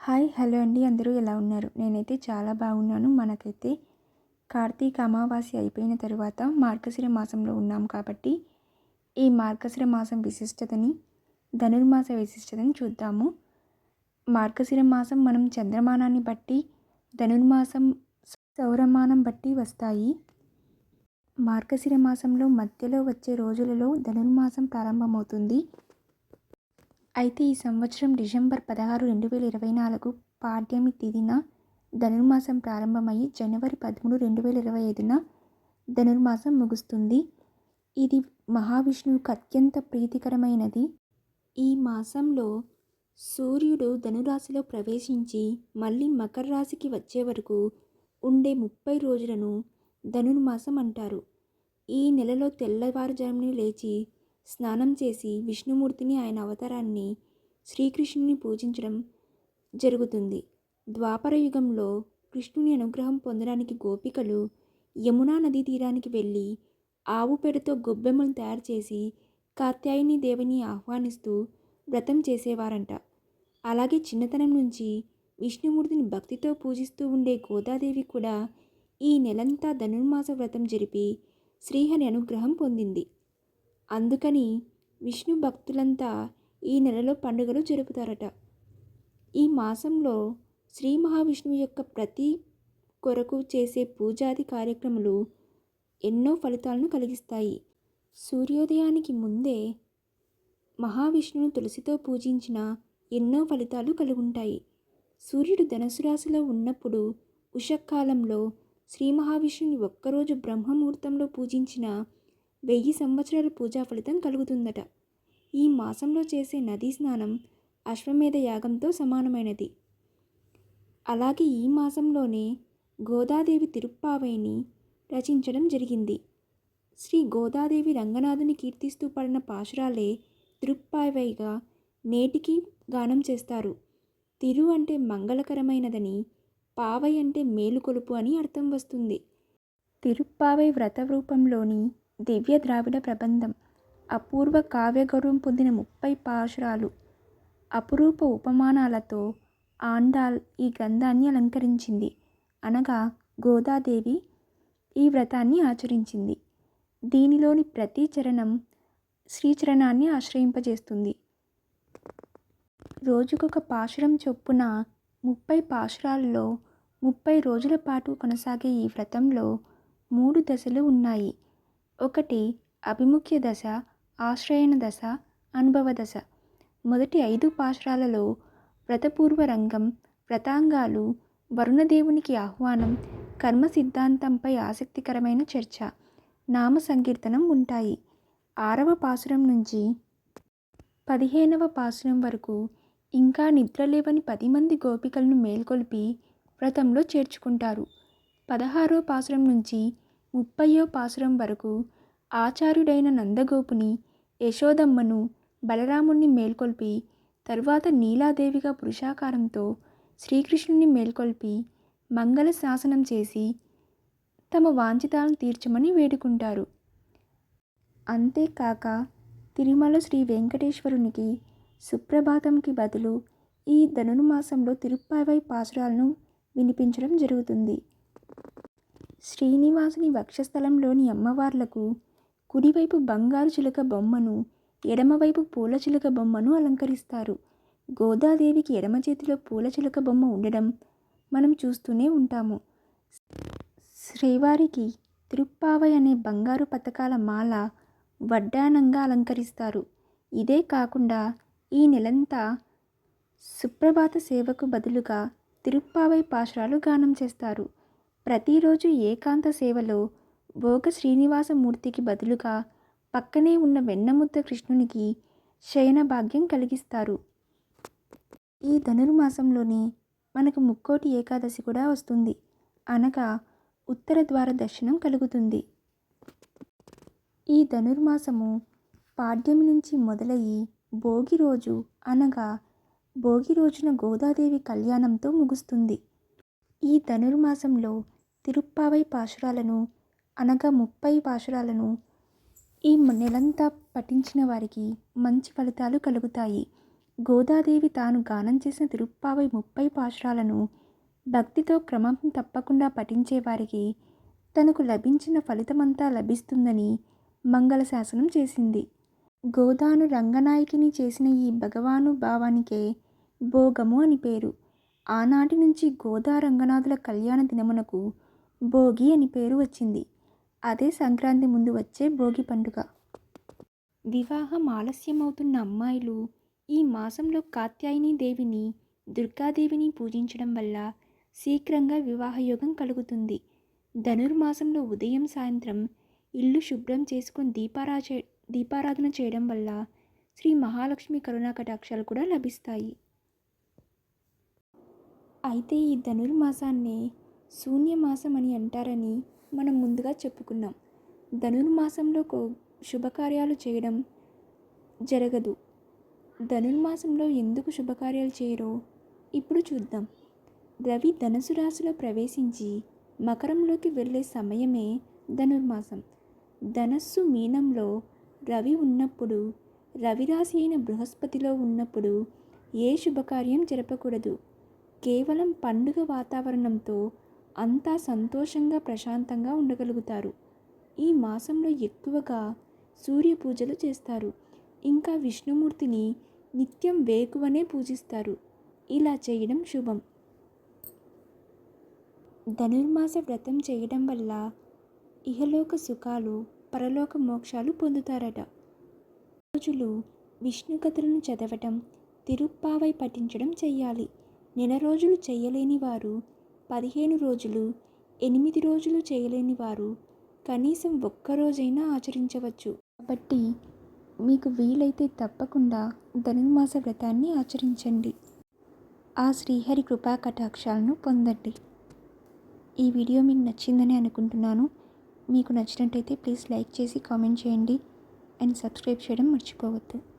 Hi hello అండి. అందరూ ఎలా ఉన్నారు? నేనైతే చాలా బాగున్నాను. మనకైతే కార్తీక అమావాస్య అయిపోయిన తర్వాత మార్గశిర మాసంలో ఉన్నాం కాబట్టి ఈ మార్గశిర మాసం విశిష్టతని ధనుర్మాస విశిష్టతని చూద్దాము. మార్గశిర మాసం మనం చంద్రమానాన్ని బట్టి ధనుర్మాసం సౌరమానం బట్టి వస్తాయి. మార్గశిర మాసంలో మధ్యలో వచ్చే రోజులలో ధనుర్మాసం ప్రారంభమవుతుంది. అయితే ఈ సంవత్సరం డిసెంబర్ పదహారు రెండు వేల ఇరవై నాలుగు పాడ్యమి తేదీన ధనుర్మాసం ప్రారంభమయ్యి జనవరి పదమూడు రెండు వేల ఇరవై ఐదున ధనుర్మాసం ముగుస్తుంది. ఇది మహావిష్ణువుకు అత్యంత ప్రీతికరమైనది. ఈ మాసంలో సూర్యుడు ధనురాశిలో ప్రవేశించి మళ్ళీ మకర రాశికి వచ్చే వరకు ఉండే ముప్పై రోజులను ధనుర్మాసం అంటారు. ఈ నెలలో తెల్లవారుజామునే లేచి స్నానం చేసి విష్ణుమూర్తిని ఆయన అవతారాన్ని శ్రీకృష్ణుని పూజించడం జరుగుతుంది. ద్వాపర యుగంలో కృష్ణుని అనుగ్రహం పొందడానికి గోపికలు యమునా నదీ తీరానికి వెళ్ళి ఆవు పెడతో గొబ్బెమ్మలు తయారు చేసి కాత్యాయని దేవిని ఆహ్వానిస్తూ వ్రతం చేసేవారంట. అలాగే చిన్నతనం నుంచి విష్ణుమూర్తిని భక్తితో పూజిస్తూ ఉండే గోదాదేవి కూడా ఈ నెలంతా ధనుర్మాస వ్రతం జరిపి శ్రీహరి అనుగ్రహం పొందింది. అందుకని విష్ణు భక్తులంతా ఈ నెలలో పండుగలు జరుపుతారట. ఈ మాసంలో శ్రీ మహావిష్ణువు యొక్క ప్రతి కొరకు చేసే పూజాది కార్యక్రమాలు ఎన్నో ఫలితాలను కలిగిస్తాయి. సూర్యోదయానికి ముందే మహావిష్ణువును తులసితో పూజించిన ఎన్నో ఫలితాలు కలుగుంటాయి. సూర్యుడు ధనుసు రాశిలో ఉన్నప్పుడు ఉషకాలంలో శ్రీ మహావిష్ణుని ఒక్కరోజు బ్రహ్మముహూర్తంలో పూజించిన వెయ్యి సంవత్సరాల పూజా ఫలితం కలుగుతుందట. ఈ మాసంలో చేసే నదీ స్నానం అశ్వమేధ యాగంతో సమానమైనది. అలాగే ఈ మాసంలోనే గోదాదేవి తిరుప్పావైని రచించడం జరిగింది. శ్రీ గోదాదేవి రంగనాథుని కీర్తిస్తూ పడిన పాశురాలే తిరుప్పావైగా నేటికి గానం చేస్తారు. తిరు అంటే మంగళకరమైనదని పావై అంటే మేలుకొలుపు అని అర్థం వస్తుంది. తిరుప్పావై వ్రత రూపంలోని దివ్య ద్రావిడ ప్రబంధం. అపూర్వ కావ్యగౌరవం పొందిన ముప్పై పాశురాలు. అపురూప ఉపమానాలతో ఆండాల్ ఈ గ్రంథాన్ని అలంకరించింది. అనగా గోదాదేవి ఈ వ్రతాన్ని ఆచరించింది. దీనిలోని ప్రతి చరణం శ్రీచరణాన్ని ఆశ్రయింపజేస్తుంది. రోజుకొక పాశురం చొప్పున ముప్పై పాశురాల్లో ముప్పై రోజుల పాటు కొనసాగే ఈ వ్రతంలో మూడు దశలు ఉన్నాయి. ఒకటి అభిముఖ్య దశ ఆశ్రయణ దశ అనుభవ దశ. మొదటి ఐదు పాశురాలలో వ్రతపూర్వ రంగం వ్రతాంగాలు వరుణదేవునికి ఆహ్వానం కర్మ సిద్ధాంతంపై ఆసక్తికరమైన చర్చ నామ సంకీర్తనం ఉంటాయి. ఆరవ పాసురం నుంచి పదిహేనవ పాసురం వరకు ఇంకా నిద్రలేవని పది మంది గోపికలను మేల్కొల్పి వ్రతంలో చేర్చుకుంటారు. పదహారో పాసురం నుంచి ముప్పయో పాసురం వరకు ఆచార్యుడైన నందగోపుని యశోదమ్మను బలరాముణ్ణి మేల్కొల్పి తరువాత నీలాదేవిగా పురుషాకారంతో శ్రీకృష్ణుని మేల్కొల్పి మంగళ శాసనం చేసి తమ వాంఛితాలను తీర్చమని వేడుకుంటారు. అంతేకాక తిరుమల శ్రీ వెంకటేశ్వరునికి సుప్రభాతంకి బదులు ఈ ధనుర్మాసంలో తిరుప్పావై పాసురాలను వినిపించడం జరుగుతుంది. శ్రీనివాసుని వక్షస్థలంలోని అమ్మవార్లకు కుడివైపు బంగారు చిలుక బొమ్మను ఎడమవైపు పూల చిలుక బొమ్మను అలంకరిస్తారు. గోదాదేవికి ఎడమ చేతిలో పూల చిలుక బొమ్మ ఉండడం మనం చూస్తూనే ఉంటాము. శ్రీవారికి తిరుప్పావై అనే బంగారు పథకాల మాల వడ్డానంగా అలంకరిస్తారు. ఇదే కాకుండా ఈ నెలంతా సుప్రభాత సేవకు బదులుగా తిరుప్పావై పాశురాలు గానం చేస్తారు. ప్రతిరోజు ఏకాంత సేవలో భోగ శ్రీనివాసమూర్తికి బదులుగా పక్కనే ఉన్న వెన్నముద్ద కృష్ణునికి శయన భాగ్యం కలిగిస్తారు. ఈ ధనుర్మాసంలోనే మనకు ముక్కోటి ఏకాదశి కూడా వస్తుంది. అనగా ఉత్తర ద్వార దర్శనం కలుగుతుంది. ఈ ధనుర్మాసము పాడ్యం నుంచి మొదలయ్యి భోగి రోజు అనగా భోగి రోజున గోదాదేవి కళ్యాణంతో ముగుస్తుంది. ఈ ధనుర్మాసంలో తిరుప్పావై పాశురాలను అనగా ముప్పై పాశురాలను ఈ నెలంతా పఠించిన వారికి మంచి ఫలితాలు కలుగుతాయి. గోదాదేవి తాను గానం చేసిన తిరుప్పావై ముప్పై పాశురాలను భక్తితో క్రమం తప్పకుండా పఠించేవారికి తనకు లభించిన ఫలితమంతా లభిస్తుందని మంగళ శాసనం చేసింది. గోదాను రంగనాయకిని చేసిన ఈ భగవాను భావానికే భోగము అని పేరు. ఆనాటి నుంచి గోదా రంగనాథుల కళ్యాణ దినమునకు భోగి అని పేరు వచ్చింది. అదే సంక్రాంతి ముందు వచ్చే భోగి పండుగ. వివాహం ఆలస్యమవుతున్న అమ్మాయిలు ఈ మాసంలో కాత్యాయని దేవిని దుర్గాదేవిని పూజించడం వల్ల శీఘ్రంగా వివాహయోగం కలుగుతుంది. ధనుర్మాసంలో ఉదయం సాయంత్రం ఇల్లు శుభ్రం చేసుకొని దీపారాజ దీపారాధన చేయడం వల్ల శ్రీ మహాలక్ష్మి కరుణా కటాక్షాలు కూడా లభిస్తాయి. అయితే ఈ ధనుర్మాసాన్ని శూన్యమాసం అని అంటారని మనం ముందుగా చెప్పుకున్నాం. ధనుర్మాసంలో కో శుభకార్యాలు చేయడం జరగదు. ధనుర్మాసంలో ఎందుకు శుభకార్యాలు చేయరో ఇప్పుడు చూద్దాం. రవి ధనుసు రాశిలో ప్రవేశించి మకరంలోకి వెళ్ళే సమయమే ధనుర్మాసం. ధనస్సు మీనంలో రవి ఉన్నప్పుడు రవిరాశి అయిన బృహస్పతిలో ఉన్నప్పుడు ఏ శుభకార్యం జరపకూడదు. కేవలం పండుగ వాతావరణంతో అంతా సంతోషంగా ప్రశాంతంగా ఉండగలుగుతారు. ఈ మాసంలో ఎక్కువగా సూర్య పూజలు చేస్తారు. ఇంకా విష్ణుమూర్తిని నిత్యం వేకువనే పూజిస్తారు. ఇలా చేయడం శుభం. ధనుర్మాస వ్రతం చేయడం వల్ల ఇహలోక సుఖాలు పరలోక మోక్షాలు పొందుతారట. రోజులు విష్ణు కథలను చదవటం తిరుప్పావై పఠించడం చెయ్యాలి నెల రోజులు చేయలేని వారు పదిహేను రోజులు ఎనిమిది రోజులు చేయలేని వారు కనీసం ఒక్కరోజైనా ఆచరించవచ్చు. కాబట్టి మీకు వీలైతే తప్పకుండా ధనుర్మాస వ్రతాన్ని ఆచరించండి. ఆ శ్రీహరి కృపా కటాక్షాలను పొందండి. ఈ వీడియో మీకు నచ్చిందని అనుకుంటున్నాను. మీకు నచ్చినట్టయితే ప్లీజ్ లైక్ చేసి కామెంట్ చేయండి. అండ్ సబ్స్క్రైబ్ చేయడం మర్చిపోవద్దు.